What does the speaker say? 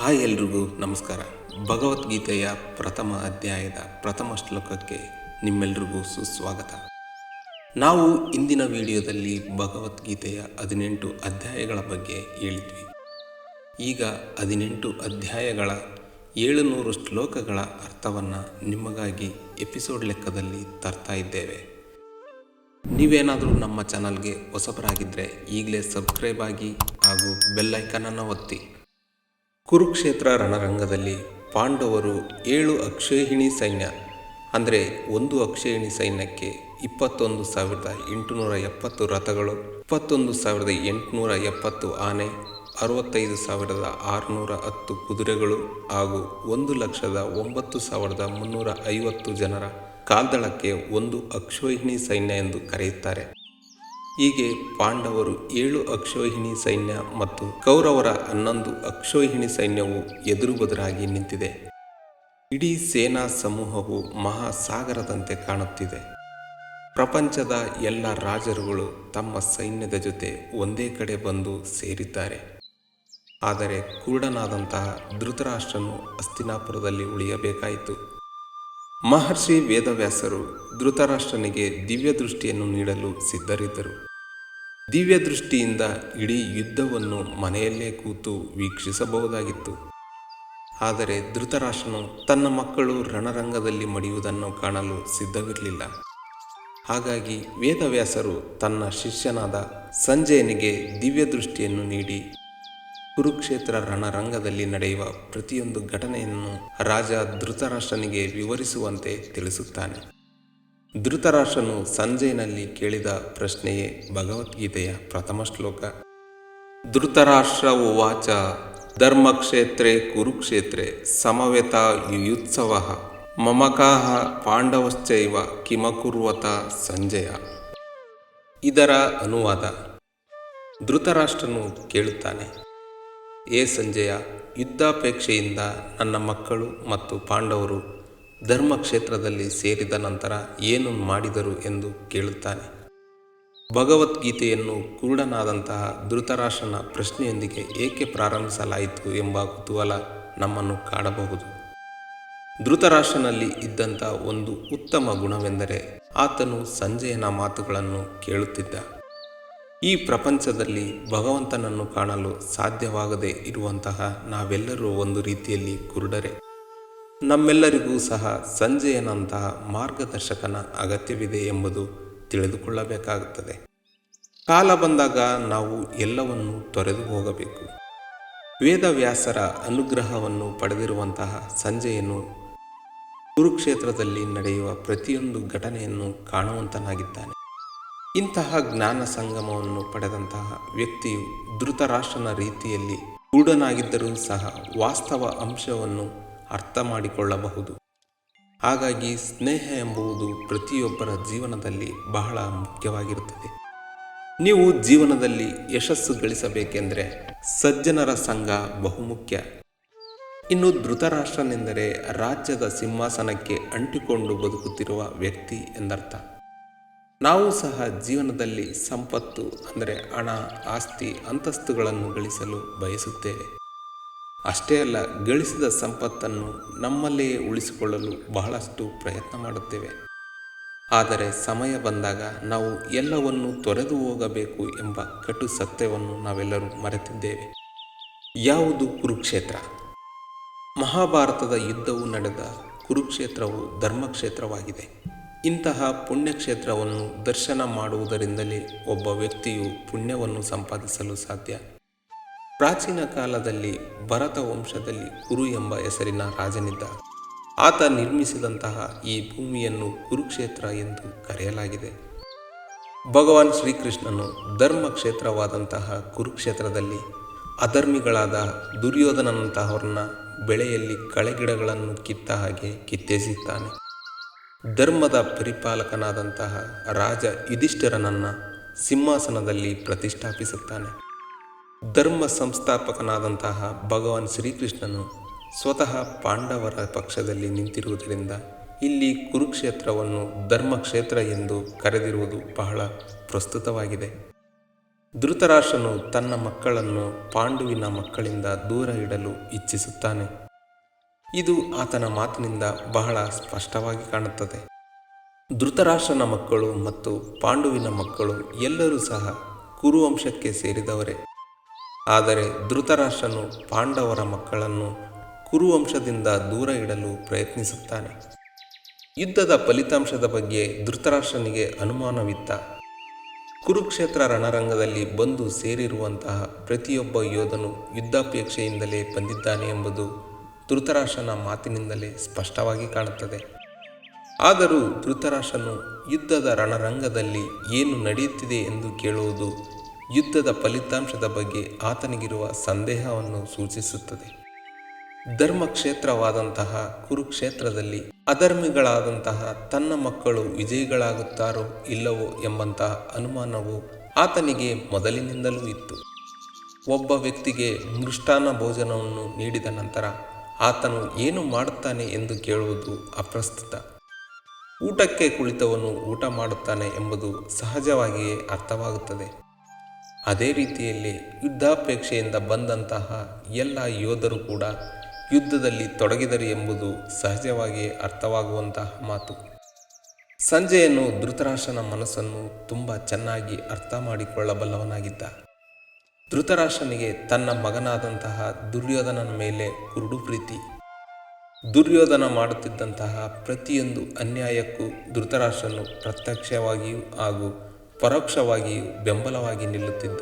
Hi ಎಲ್ರಿಗೂ ನಮಸ್ಕಾರ. ಭಗವದ್ಗೀತೆಯ ಪ್ರಥಮ ಅಧ್ಯಾಯದ ಪ್ರಥಮ ಶ್ಲೋಕಕ್ಕೆ ನಿಮ್ಮೆಲ್ರಿಗೂ ಸುಸ್ವಾಗತ. ನಾವು ಇಂದಿನ ವಿಡಿಯೋದಲ್ಲಿ ಭಗವದ್ಗೀತೆಯ ಹದಿನೆಂಟು ಅಧ್ಯಾಯಗಳ ಬಗ್ಗೆ ಹೇಳಿದ್ವಿ. ಈಗ ಹದಿನೆಂಟು ಅಧ್ಯಾಯಗಳ ಏಳುನೂರು ಶ್ಲೋಕಗಳ ಅರ್ಥವನ್ನು ನಿಮಗಾಗಿ ಎಪಿಸೋಡ್ ಲೆಕ್ಕದಲ್ಲಿ ತರ್ತಾ ಇದ್ದೇವೆ. ನೀವೇನಾದರೂ ನಮ್ಮ ಚಾನಲ್ಗೆ ಹೊಸಬರಾಗಿದ್ದರೆ ಈಗಲೇ ಸಬ್ಸ್ಕ್ರೈಬ್ ಆಗಿ ಹಾಗೂ ಬೆಲ್ಲೈಕನನ್ನು ಒತ್ತಿ. ಕುರುಕ್ಷೇತ್ರ ರಣರಂಗದಲ್ಲಿ ಪಾಂಡವರು ಏಳು ಅಕ್ಷಯಹಿಣಿ ಸೈನ್ಯ, ಅಂದರೆ ಒಂದು ಅಕ್ಷಯಹಿಣಿ ಸೈನ್ಯಕ್ಕೆ ಇಪ್ಪತ್ತೊಂದು ಸಾವಿರದ ಎಂಟುನೂರ ಎಪ್ಪತ್ತು ರಥಗಳು, ಇಪ್ಪತ್ತೊಂದು ಸಾವಿರದ ಎಂಟುನೂರ ಎಪ್ಪತ್ತು ಆನೆ, ಅರವತ್ತೈದು ಸಾವಿರದ ಆರುನೂರ ಹತ್ತು ಕುದುರೆಗಳು ಹಾಗೂ ಒಂದು ಲಕ್ಷದ ಒಂಬತ್ತು ಸಾವಿರದ ಮುನ್ನೂರ ಐವತ್ತು ಜನರ ಕಾಲ್ದಳಕ್ಕೆ ಒಂದು ಅಕ್ಷೋಹಿಣಿ ಸೈನ್ಯ ಎಂದು ಕರೆಯುತ್ತಾರೆ. ಹೀಗೆ ಪಾಂಡವರು ಏಳು ಅಕ್ಷೋಹಿಣಿ ಸೈನ್ಯ ಮತ್ತು ಕೌರವರ ಹನ್ನೊಂದು ಅಕ್ಷೋಹಿಣಿ ಸೈನ್ಯವು ಎದುರು ಬದುರಾಗಿ ನಿಂತಿದೆ. ಇಡೀ ಸೇನಾ ಸಮೂಹವು ಮಹಾಸಾಗರದಂತೆ ಕಾಣುತ್ತಿದೆ. ಪ್ರಪಂಚದ ಎಲ್ಲ ರಾಜರುಗಳು ತಮ್ಮ ಸೈನ್ಯದ ಜೊತೆ ಒಂದೇ ಕಡೆ ಬಂದು ಸೇರಿದ್ದಾರೆ. ಆದರೆ ಕುರುಡನಾದಂತಹ ಧೃತರಾಷ್ಟ್ರನು ಅಸ್ತಿನಾಪುರದಲ್ಲಿ ಉಳಿಯಬೇಕಾಯಿತು. ಮಹರ್ಷಿ ವೇದವ್ಯಾಸರು ಧೃತರಾಷ್ಟ್ರನಿಗೆ ದಿವ್ಯ ದೃಷ್ಟಿಯನ್ನು ನೀಡಲು ಸಿದ್ಧರಿದ್ದರು. ದಿವ್ಯ ದೃಷ್ಟಿಯಿಂದ ಇಡೀ ಯುದ್ಧವನ್ನು ಮನೆಯಲ್ಲೇ ಕೂತು ವೀಕ್ಷಿಸಬಹುದಾಗಿತ್ತು. ಆದರೆ ಧೃತರಾಷ್ಟ್ರನು ತನ್ನ ಮಕ್ಕಳು ರಣರಂಗದಲ್ಲಿ ಮಡಿಯುವುದನ್ನು ಕಾಣಲು ಸಿದ್ಧವಿರಲಿಲ್ಲ. ಹಾಗಾಗಿ ವೇದವ್ಯಾಸರು ತನ್ನ ಶಿಷ್ಯನಾದ ಸಂಜಯನಿಗೆ ದಿವ್ಯ ದೃಷ್ಟಿಯನ್ನು ನೀಡಿ ಕುರುಕ್ಷೇತ್ರ ರಣರಂಗದಲ್ಲಿ ನಡೆಯುವ ಪ್ರತಿಯೊಂದು ಘಟನೆಯನ್ನು ರಾಜ ಧೃತರಾಷ್ಟ್ರನಿಗೆ ವಿವರಿಸುವಂತೆ ತಿಳಿಸುತ್ತಾನೆ. ಧೃತರಾಷ್ಟ್ರನು ಸಂಜಯನಲ್ಲಿ ಕೇಳಿದ ಪ್ರಶ್ನೆಯೇ ಭಗವದ್ಗೀತೆಯ ಪ್ರಥಮ ಶ್ಲೋಕ. ಧೃತರಾಷ್ಟ್ರ ಉವಾಚ, ಧರ್ಮಕ್ಷೇತ್ರೇ ಕುರುಕ್ಷೇತ್ರೇ ಸಮವೇತ ಯುಯುತ್ಸವ ಮಮಕಾಹ ಪಾಂಡವಶ್ಚೈವ ಕಿಮಕುರ್ವತ ಸಂಜಯ. ಇದರ ಅನುವಾದ ಧೃತರಾಷ್ಟ್ರನು ಕೇಳುತ್ತಾನೆ. ಏ ಸಂಜಯ, ಯುದ್ಧಾಪೇಕ್ಷೆಯಿಂದ ನನ್ನ ಮಕ್ಕಳು ಮತ್ತು ಪಾಂಡವರು ಧರ್ಮಕ್ಷೇತ್ರದಲ್ಲಿ ಸೇರಿದ ನಂತರ ಏನು ಮಾಡಿದರು ಎಂದು ಕೇಳುತ್ತಾನೆ. ಭಗವದ್ಗೀತೆಯನ್ನು ಕುರುಡನಾದಂತಹ ಧೃತರಾಷ್ಟ್ರನ ಪ್ರಶ್ನೆಯೊಂದಿಗೆ ಏಕೆ ಪ್ರಾರಂಭಿಸಲಾಯಿತು ಎಂಬ ಕುತೂಹಲ ನಮ್ಮನ್ನು ಕಾಡಬಹುದು. ಧೃತರಾಷ್ಟ್ರನಲ್ಲಿ ಇದ್ದಂಥ ಒಂದು ಉತ್ತಮ ಗುಣವೆಂದರೆ ಆತನು ಸಂಜಯನ ಮಾತುಗಳನ್ನು ಕೇಳುತ್ತಿದ್ದ. ಈ ಪ್ರಪಂಚದಲ್ಲಿ ಭಗವಂತನನ್ನು ಕಾಣಲು ಸಾಧ್ಯವಾಗದೇ ಇರುವಂತಹ ನಾವೆಲ್ಲರೂ ಒಂದು ರೀತಿಯಲ್ಲಿ ಕುರುಡರೆ. ನಮ್ಮೆಲ್ಲರಿಗೂ ಸಹ ಸಂಜೆಯನಂತಹ ಮಾರ್ಗದರ್ಶಕನ ಅಗತ್ಯವಿದೆ ಎಂಬುದು ತಿಳಿದುಕೊಳ್ಳಬೇಕಾಗುತ್ತದೆ. ಕಾಲ ಬಂದಾಗ ನಾವು ಎಲ್ಲವನ್ನು ತೊರೆದು ಹೋಗಬೇಕು. ವೇದವ್ಯಾಸರ ಅನುಗ್ರಹವನ್ನು ಪಡೆದಿರುವಂತಹ ಸಂಜೆಯನ್ನು ಕುರುಕ್ಷೇತ್ರದಲ್ಲಿ ನಡೆಯುವ ಪ್ರತಿಯೊಂದು ಘಟನೆಯನ್ನು ಕಾಣುವಂತನಾಗಿದ್ದಾನೆ. ಇಂತಹ ಜ್ಞಾನ ಸಂಗಮವನ್ನು ಪಡೆದಂತಹ ವ್ಯಕ್ತಿಯು ಧೃತರಾಷ್ಟ್ರನ ರೀತಿಯಲ್ಲಿ ಗೂಢನಾಗಿದ್ದರೂ ಸಹ ವಾಸ್ತವ ಅಂಶವನ್ನು ಅರ್ಥ ಮಾಡಿಕೊಳ್ಳಬಹುದು. ಹಾಗಾಗಿ ಸ್ನೇಹ ಎಂಬುದು ಪ್ರತಿಯೊಬ್ಬರ ಜೀವನದಲ್ಲಿ ಬಹಳ ಮುಖ್ಯವಾಗಿರುತ್ತದೆ. ನೀವು ಜೀವನದಲ್ಲಿ ಯಶಸ್ಸು ಗಳಿಸಬೇಕೆಂದರೆ ಸಜ್ಜನರ ಸಂಘ ಬಹುಮುಖ್ಯ. ಇನ್ನು ಧೃತರಾಷ್ಟ್ರನೆಂದರೆ ರಾಜ್ಯದ ಸಿಂಹಾಸನಕ್ಕೆ ಅಂಟಿಕೊಂಡು ಬದುಕುತ್ತಿರುವ ವ್ಯಕ್ತಿ ಎಂದರ್ಥ. ನಾವು ಸಹ ಜೀವನದಲ್ಲಿ ಸಂಪತ್ತು, ಅಂದರೆ ಹಣ, ಆಸ್ತಿ, ಅಂತಸ್ತುಗಳನ್ನು ಗಳಿಸಲು ಬಯಸುತ್ತೇವೆ. ಅಷ್ಟೇ ಅಲ್ಲ, ಗಳಿಸಿದ ಸಂಪತ್ತನ್ನು ನಮ್ಮಲ್ಲಿಯೇ ಉಳಿಸಿಕೊಳ್ಳಲು ಬಹಳಷ್ಟು ಪ್ರಯತ್ನ ಮಾಡುತ್ತೇವೆ. ಆದರೆ ಸಮಯ ಬಂದಾಗ ನಾವು ಎಲ್ಲವನ್ನು ತೊರೆದು ಹೋಗಬೇಕು ಎಂಬ ಕಟು ಸತ್ಯವನ್ನು ನಾವೆಲ್ಲರೂ ಮರೆತಿದ್ದೇವೆ. ಯಾವುದು ಕುರುಕ್ಷೇತ್ರ? ಮಹಾಭಾರತದ ಯುದ್ಧವು ನಡೆದ ಕುರುಕ್ಷೇತ್ರವು ಧರ್ಮಕ್ಷೇತ್ರವಾಗಿದೆ. ಇಂತಹ ಪುಣ್ಯಕ್ಷೇತ್ರವನ್ನು ದರ್ಶನ ಮಾಡುವುದರಿಂದಲೇ ಒಬ್ಬ ವ್ಯಕ್ತಿಯು ಪುಣ್ಯವನ್ನು ಸಂಪಾದಿಸಲು ಸಾಧ್ಯ. ಪ್ರಾಚೀನ ಕಾಲದಲ್ಲಿ ಭರತ ವಂಶದಲ್ಲಿ ಕುರು ಎಂಬ ಹೆಸರಿನ ರಾಜನಿದ್ದ. ಆತ ನಿರ್ಮಿಸಿದಂತಹ ಈ ಭೂಮಿಯನ್ನು ಕುರುಕ್ಷೇತ್ರ ಎಂದು ಕರೆಯಲಾಗಿದೆ. ಭಗವಾನ್ ಶ್ರೀಕೃಷ್ಣನು ಧರ್ಮಕ್ಷೇತ್ರವಾದಂತಹ ಕುರುಕ್ಷೇತ್ರದಲ್ಲಿ ಅಧರ್ಮಿಗಳಾದ ದುರ್ಯೋಧನಂತಹವರನ್ನ ಬೆಳೆಯಲ್ಲಿ ಕಳೆಗಿಡಗಳನ್ನು ಕಿತ್ತ ಹಾಗೆ ಕಿತ್ತೆಸೆಯುತ್ತಾನೆ ಧರ್ಮದ ಪರಿಪಾಲಕನಾದಂತಹ ರಾಜ ಯುಧಿಷ್ಠಿರನನ್ನು ಸಿಂಹಾಸನದಲ್ಲಿ ಪ್ರತಿಷ್ಠಾಪಿಸುತ್ತಾನೆ. ಧರ್ಮ ಸಂಸ್ಥಾಪಕನಾದಂತಹ ಭಗವಾನ್ ಶ್ರೀಕೃಷ್ಣನು ಸ್ವತಃ ಪಾಂಡವರ ಪಕ್ಷದಲ್ಲಿ ನಿಂತಿರುವುದರಿಂದ ಇಲ್ಲಿ ಕುರುಕ್ಷೇತ್ರವನ್ನು ಧರ್ಮಕ್ಷೇತ್ರ ಎಂದು ಕರೆದಿರುವುದು ಬಹಳ ಪ್ರಸ್ತುತವಾಗಿದೆ. ಧೃತರಾಷ್ಟ್ರನು ತನ್ನ ಮಕ್ಕಳನ್ನು ಪಾಂಡುವಿನ ಮಕ್ಕಳಿಂದ ದೂರ ಇಡಲು ಇಚ್ಛಿಸುತ್ತಾನೆ. ಇದು ಆತನ ಮಾತಿನಿಂದ ಬಹಳ ಸ್ಪಷ್ಟವಾಗಿ ಕಾಣುತ್ತದೆ. ಧೃತರಾಷ್ಟ್ರನ ಮಕ್ಕಳು ಮತ್ತು ಪಾಂಡುವಿನ ಮಕ್ಕಳು ಎಲ್ಲರೂ ಸಹ ಕುರುವಂಶಕ್ಕೆ ಸೇರಿದವರೇ. ಆದರೆ ಧೃತರಾಷ್ಟ್ರನು ಪಾಂಡವರ ಮಕ್ಕಳನ್ನು ಕುರುವಂಶದಿಂದ ದೂರ ಇಡಲು ಪ್ರಯತ್ನಿಸುತ್ತಾನೆ. ಯುದ್ಧದ ಫಲಿತಾಂಶದ ಬಗ್ಗೆ ಧೃತರಾಷ್ಟ್ರನಿಗೆ ಅನುಮಾನವಿತ್ತ. ಕುರುಕ್ಷೇತ್ರ ರಣರಂಗದಲ್ಲಿ ಬಂದು ಸೇರಿರುವಂತಹ ಪ್ರತಿಯೊಬ್ಬ ಯೋಧನು ಯುದ್ಧಾಪೇಕ್ಷೆಯಿಂದಲೇ ಬಂದಿದ್ದಾನೆ ಎಂಬುದು ಧೃತರಾಷ್ಟ್ರನ ಮಾತಿನಿಂದಲೇ ಸ್ಪಷ್ಟವಾಗಿ ಕಾಣುತ್ತದೆ. ಆದರೂ ಧೃತರಾಷ್ಟ್ರನು ಯುದ್ಧದ ರಣರಂಗದಲ್ಲಿ ಏನು ನಡೆಯುತ್ತಿದೆ ಎಂದು ಕೇಳುವುದು ಯುದ್ಧದ ಫಲಿತಾಂಶದ ಬಗ್ಗೆ ಆತನಿಗಿರುವ ಸಂದೇಹವನ್ನು ಸೂಚಿಸುತ್ತದೆ. ಧರ್ಮಕ್ಷೇತ್ರವಾದಂತಹ ಕುರುಕ್ಷೇತ್ರದಲ್ಲಿ ಅಧರ್ಮಿಗಳಾದಂತಹ ತನ್ನ ಮಕ್ಕಳು ವಿಜಯಿಗಳಾಗುತ್ತಾರೋ ಇಲ್ಲವೋ ಎಂಬಂತಹ ಅನುಮಾನವು ಆತನಿಗೆ ಮೊದಲಿನಿಂದಲೂ ಇತ್ತು. ಒಬ್ಬ ವ್ಯಕ್ತಿಗೆ ಮೃಷ್ಟಾನ್ನ ಭೋಜನವನ್ನು ನೀಡಿದ ನಂತರ ಆತನು ಏನು ಮಾಡುತ್ತಾನೆ ಎಂದು ಕೇಳುವುದು ಅಪ್ರಸ್ತುತ. ಊಟಕ್ಕೆ ಕುಳಿತವನು ಊಟ ಮಾಡುತ್ತಾನೆ ಎಂಬುದು ಸಹಜವಾಗಿಯೇ ಅರ್ಥವಾಗುತ್ತದೆ. ಅದೇ ರೀತಿಯಲ್ಲಿ ಯುದ್ಧಾಪೇಕ್ಷೆಯಿಂದ ಬಂದಂತಹ ಎಲ್ಲ ಯೋಧರು ಕೂಡ ಯುದ್ಧದಲ್ಲಿ ತೊಡಗಿದರು ಎಂಬುದು ಸಹಜವಾಗಿಯೇ ಅರ್ಥವಾಗುವಂತಹ ಮಾತು. ಸಂಜೆಯನ್ನು ಧೃತರಾಷ್ಟ್ರನ ಮನಸ್ಸನ್ನು ತುಂಬ ಚೆನ್ನಾಗಿ ಅರ್ಥ ಮಾಡಿಕೊಳ್ಳಬಲ್ಲವನಾಗಿದ್ದ. ಧೃತರಾಷ್ಟ್ರನಿಗೆ ತನ್ನ ಮಗನಾದಂತಹ ದುರ್ಯೋಧನನ ಮೇಲೆ ಕುರುಡು ಪ್ರೀತಿ. ದುರ್ಯೋಧನ ಮಾಡುತ್ತಿದ್ದಂತಹ ಪ್ರತಿಯೊಂದು ಅನ್ಯಾಯಕ್ಕೂ ಧೃತರಾಷ್ಟ್ರನು ಪ್ರತ್ಯಕ್ಷವಾಗಿಯೂ ಹಾಗೂ ಪರೋಕ್ಷವಾಗಿಯೂ ಬೆಂಬಲವಾಗಿ ನಿಲ್ಲುತ್ತಿದ್ದ.